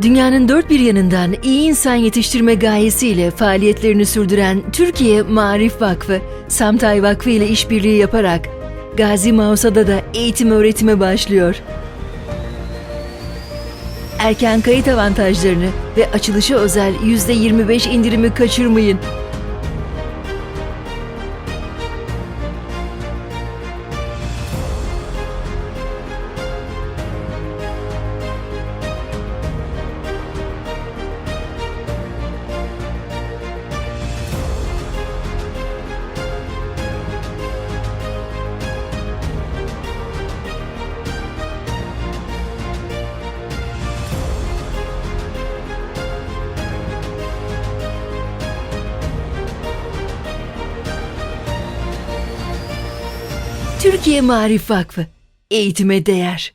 Dünyanın dört bir yanından iyi insan yetiştirme gayesiyle faaliyetlerini sürdüren Türkiye Marif Vakfı, Samtay Vakfı ile işbirliği yaparak Gazi Mausa'da da eğitim öğretime başlıyor. Erken kayıt avantajlarını ve açılışa özel %25 indirimi kaçırmayın. Türkiye Marif Vakfı, eğitime değer.